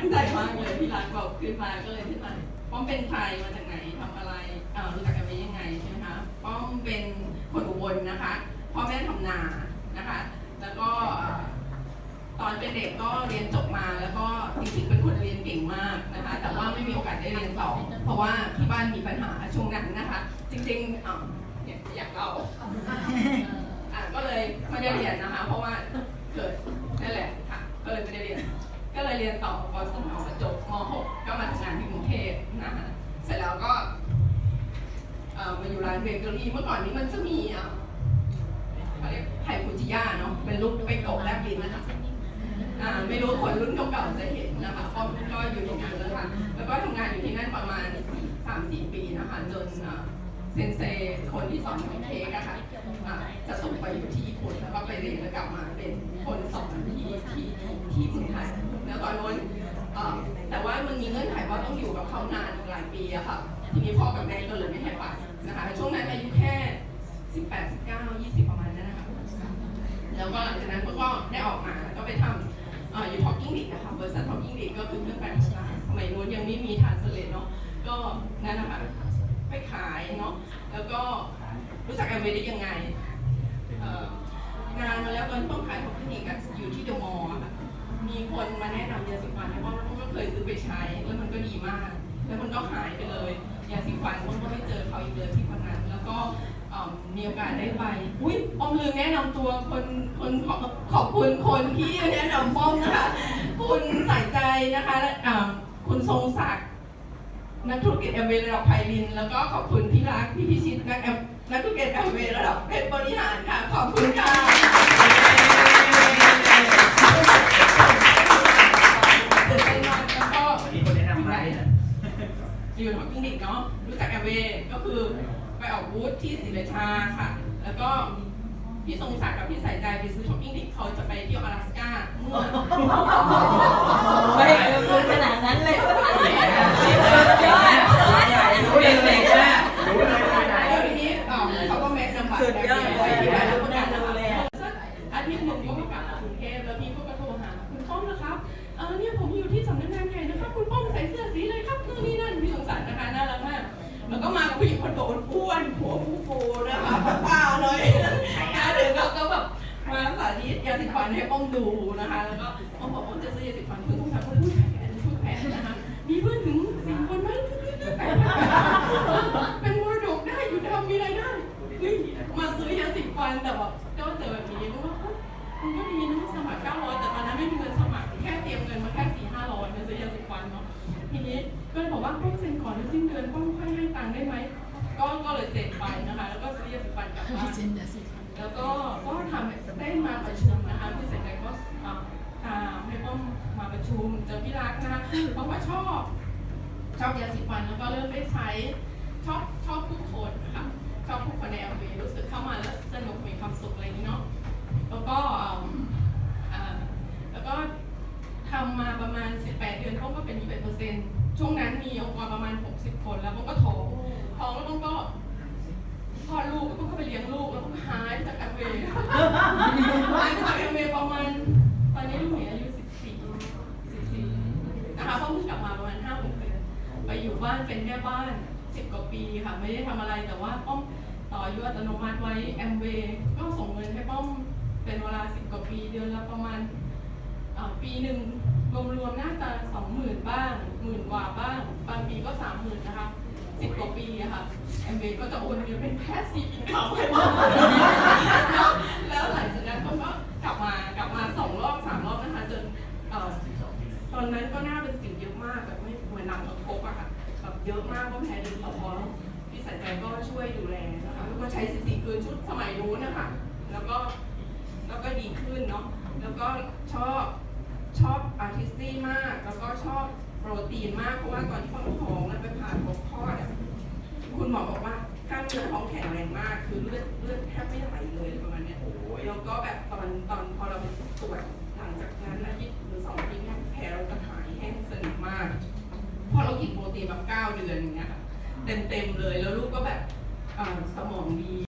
ตั้งใจมากเลยที่รักบอกขึ้นมาก็เลยขึ้นมาป้อมเป็นใครมาจากไหนทำอะไรอ่ารู้จักกันไปยังไงใช่ไหมคะป้อมเป็นคนอุบลนะคะพ่อแม่ทำนานะคะ แล้วก็ตอนเป็นเด็กก็เรียนจบมาแล้วก็จริงๆเป็นคนเรียนเก่งมากนะคะ แต่ว่าไม่มีโอกาสได้เรียนต่อ เพราะว่าที่บ้านมีปัญหาช่วงนั้นนะคะ จริงๆอ่าเนี่ยอยากเล่าอะก็เลยไม่ได้เรียนนะคะ เพราะว่าเกิด ก็เลยเรียนต่อกศนจบม .6 ก็มาทำงานที่กรุงเทพนะคะเสร็จแล้วก็มาอยู่ร้านเบเกอรี่เมื่อก่อนนี้มันจะมีอะเขาเรียกไข่ฟูจิย่าเนาะเป็นลูกเป็นกบแลบลิ้นนะคะอ่าไม่รู้คนรุ่นเก่าๆจะเห็นนะคะก็ก็อยู่ตรงนั้นแล้วค่ะแล้วก็ทำงานอยู่ที่นั่นประมาณสามสี่ปีนะคะจนเซนเซคนที่สอนเค้กอะค่ะจะส่งไปอยู่ที่ญี่ปุ่นแล้วก็ไปเรียนแล้วกลับมาเป็นคน ที่เมืองไทยแล้วตอนนู้นแต่ว่ามันมีเงื่อนไขว่าต้องอยู่กับเขานานหลายปีอะค่ะ ทีนี้พ่อกับแม่ก็เลยไม่ให้ไปนะคะช่วงนั้นอายุแค่ 18 19 20 ประมาณนั้นนะคะแล้วก็หลังจากนั้นก็ได้ออกมาแล้วก็ไปทำออยู่ Talking Lead นะคะบริษัท Talking Lead ก็คือเครื่องแปลสมัยนู้นยังไม่มีทานเสลเนาะก็นั่นนะคะไปขายเนาะแล้วก็รู้จักแอมเวย์ได้ยังไงนานมาแล้วตอนต้องขายของคลินิกอะอยู่ที่เดอะมอล คนมาแนะนำยาสีฟันให้ว่ามันก็เคยซื้อไปใช้ แล้วมันก็ดีมาก แล้วมันก็หายไปเลยยาสีฟันผมก็ไม่เจอเขาอีกเลยที่คนนั้น แล้วก็มีโอกาสได้ไป อุ้ยป้อมลืมแนะนำตัวคนคนขอขอบคุณคนที่แนะนำป้อมนะคะ คุณใส่ใจนะคะและคุณทรงศักดิ์นักธุรกิจแอมเวย์ระดับไพลิน แล้วก็ขอบคุณพี่รักพี่พิชิตนักแอมนักธุรกิจแอมเวย์ระดับเพชรบริหารค่ะ ขอบคุณค่ะ รีวิวของคลินิกเนาะรู้จักแอเวก็คือไปออกบูธที่ศรีราชาค่ะ แล้วก็พี่ทรงศักดิ์กับพี่สายใจไปซื้อช็อปปิ้งที่เขาจะไปเที่ยวอลาสก้าเมื่อไม่คืขนาดนั้นเลยสุดยอดสุดยอดใหญ่สุดยอด ผู้หญิงคนโดนอ้วนหัวฟูฟูนะคะปล่าๆเลยนะคะถึงเราก็แบบมาสาธิตยาสีฟันให้ป้อมดูนะคะ แล้วก็ป้อมบอกว่าจะซื้อยาสีฟันเพื่อต้องทำเพื่อผู้ชายแผนผู้แผนนะคะมีเพื่อนถึงสี่คนไหมเป็นมรดกได้อยู่ทำมีอะไรได้มาซื้อยาสีฟันแต่แบบก็เจอแบบนี้ก็ว่ามันก็มีนะสมัคร900แต่ตอนนั้นไม่มีเงินสมัครแค่เตรียมเงินมาแค่4 5 0 ทีนี้ก็เลยบอกว่าป้องเซ็นก่อนแล้วสิ้นเดือนป้องค่อยให้ตังค์ได้ไหมก็ก็เลยเซ็นไปนะคะ แล้วก็ซื้อยาสีฟันกลับบ้านแล้วก็ก็ทำได้มาประชุมนะคะพี่เสกใจก็อ่าตามให้ป้อมมาประชุมเจอพี่รักนะคะเพราะว่าชอบชอบยาสีฟันแล้วก็เริ่มได้ใช้ชอบชอบผู้คนนะคะชอบผู้คนในแอลเวรู้สึกเข้ามาแล้วสนุกมีความสุขอะไรอย่างนี้เนาะแล้วก็อ่าอ่าแล้วก็ ทำมาประมาณ 18 เดือนป้อมก็เป็น21เปอร์เซ็นต์ช่วงนั้นมีองค์กรประมาณ 60 คนแล้วป้อมก็ท้องท้องแล้วป้อมก็คลอดลูกแล้วป้อมก็ไปเลี้ยงลูกแล้วป้อมก็หายจากแอลเวย์หายจากแอลเวย์ประมาณตอนนี้ลูกหมีอายุ 14 14นะคะป้อมเพิ่งกลับมาประมาณ5 6เดือนไปอยู่บ้านเป็นแม่บ้านสิบกว่าปีค่ะ ไม่ได้ทำอะไรแต่ว่าป้อมต่ออายุอัตโนมัติไว้แอมเวก็ส่งเงินให้ป้อมเป็นเวลาสิบกว่าปีเดือนละประมาณ ปีหนึ่งรวมๆน่าจะสองหมื่นบ้างหมื่นกว่าบ้าง บางปีก็สามหมื่นนะคะสิบกว่าปีอะค่ะแอมเวก็จะโอนเงินเป็นแพสซีฟอินคัมให้ป้อมแล้วแล้วหลังจากนั้นก็กลับมากลับมาสองรอบสามรอบนะคะจนตอนนั้นก็น่าเป็นสิ่งเยอะมากแบบไม่เหมือนนังกระทบอะค่ะแบบเยอะมากก็แพ้ดินสอพอลพี่สัญใจก็ช่วยดูแลนะคะแล้วก็ใช้สติคือชุดสมัยนู้นนะคะแล้วก็แล้วก็ดีขึ้นเนาะแล้วก็ชอบ อบอาร์ติสตี้มาก แล้วก็ชอบโปรตีนมาก เพราะว่าตอนที่พ่อท้องแล้วไปผ่าท้องคลอดอะคุณหมอบอกว่ากล้ามเนื้อท้องแข็งแรงมาก คือเลือดเลือดแทบไม่ไหลเลยประมาณเนี้ยโอ้ยแล้วก็แบบตอนตอนพอเราไปตรวจหลังจากนั้นอาทิตย์หรือสองอาทิตย์เนี่ยแผลเราจะหายแห้งสนิทมากเพอเรากินโปรตีนแบบเก้าเดือนอย่างเงี้ยค่ะเต็มเต็มๆเลยแล้วลูกก็แบบอ่าสมองดี